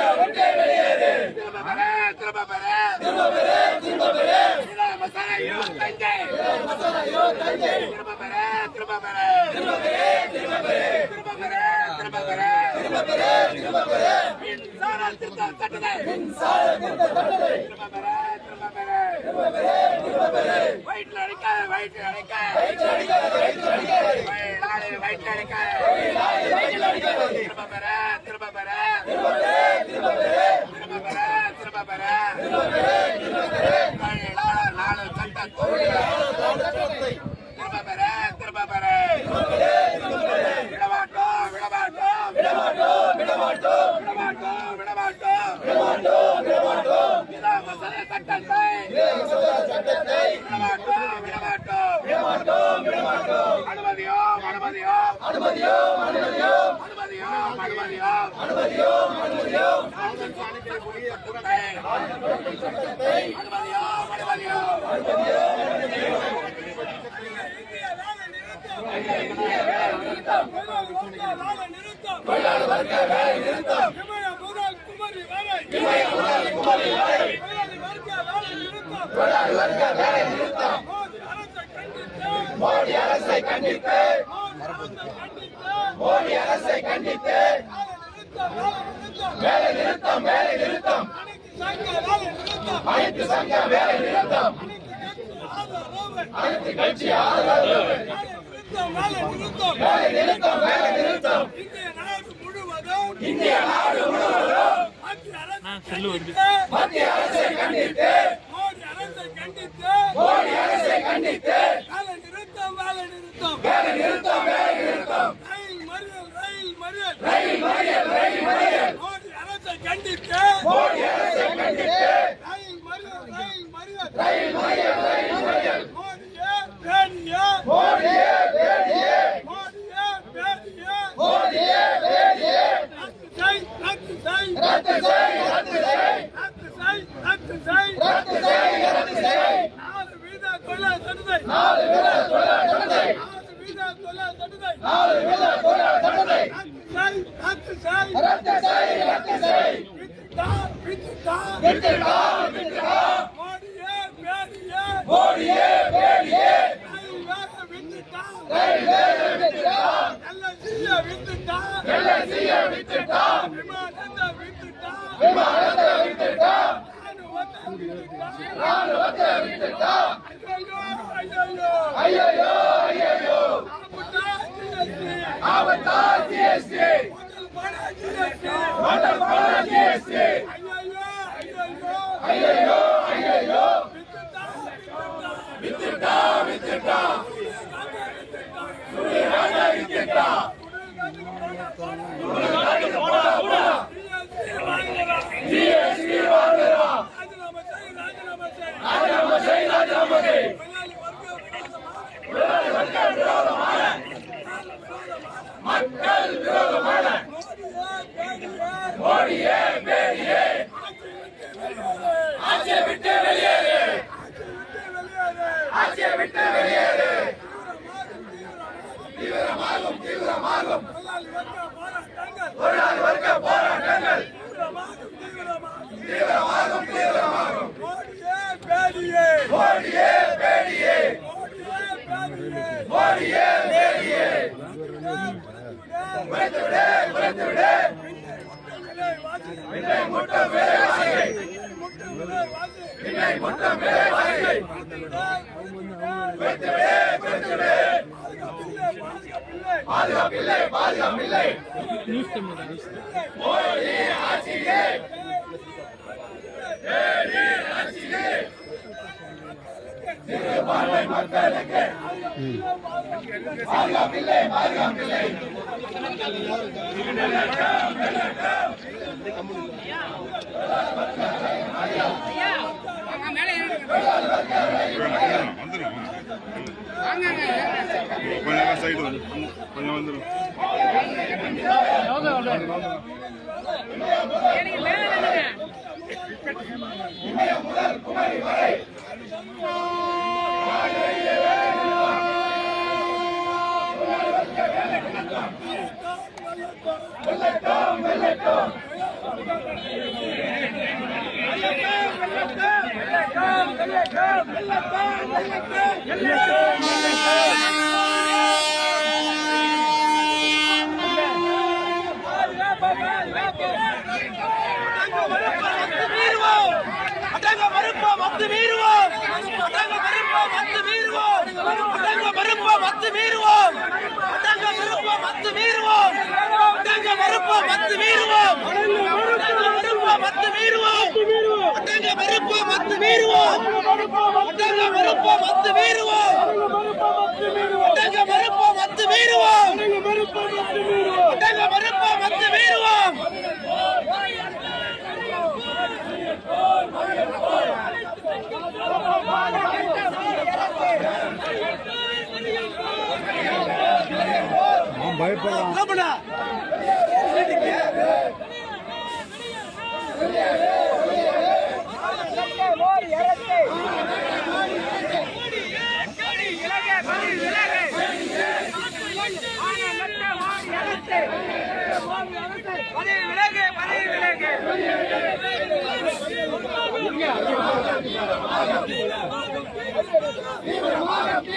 India ஒன்றே வெளியேறு திரும்ப பெரு திரும்ப பெரு திரும்ப பெரு திரும்ப பெரு மசாலா திரும்ப பெரு திரும்ப பெரு திரும்ப பெரு திரும்ப பெரு திரும்ப பெரு திரும்ப பெரு திரும்ப பெரு திரும்ப திருத்தம் சட்டத்தை மின்சார திருத்தம் சட்டத்தை திரும்ப பெரு திரும்ப பெரு திரும்ப பெரு திரும்ப பெரு நாலு நாலு சட்ட தொழிலாளர் மோடி அரசை கண்டித்து மோடி அரசை கண்டித்து வேலை நிறுத்தம் வேலை நிறுத்தம் அனைத்து சங்க வேலை நிறுத்தம் அனைத்து கட்சி ஆதரவு வேலை நிறுத்தம் வேலை நிறுத்தம் இந்திய நாடு முழுவதும் மத்திய அரசை கண்டித்து மோடி அரசை கண்டித்து வேலை நிறுத்தம் வேலை நிறுத்தம். ரயில் மறியல் ரயில் மறியல். மோடி அரசை கண்டித்து தொல்ல தடுதை நாலு வில தொல்ல தடுதை நாலு வில தொல்ல தடுதை நாலு வில தொல்ல தடுதை சாய் ரத்து சாய். ரத்து சாய் விட்டு தா விட்டு தா விட்டு தா விட்டு தா முத்தமே பெற்றுவிடு பெற்றுவிடு பாதுகாப்பில்லை பாதுகாப்பில்லை மோடி ஆட்சியிலே மோடி ஆட்சியிலே கொஞ்சம் வந்துடும் இந்திய முதல் குமரி வரை வெள்ளட்டம் வெள்ளட்டம் வெள்ளட்டம் வெள்ளட்டம் வெள்ளட்டம் வெள்ளட்டம் மத்து மீறுவோம். மத்தங்க மறுப்பு மத்து மீறுவோம். மத்தங்க மறுப்பு மத்து மீறுவோம். மத்தங்க மறுப்பு மத்து மீறுவோம். மத்தங்க மறுப்பு மத்து மீறுவோம். பயப்படலாம். போராட்டம்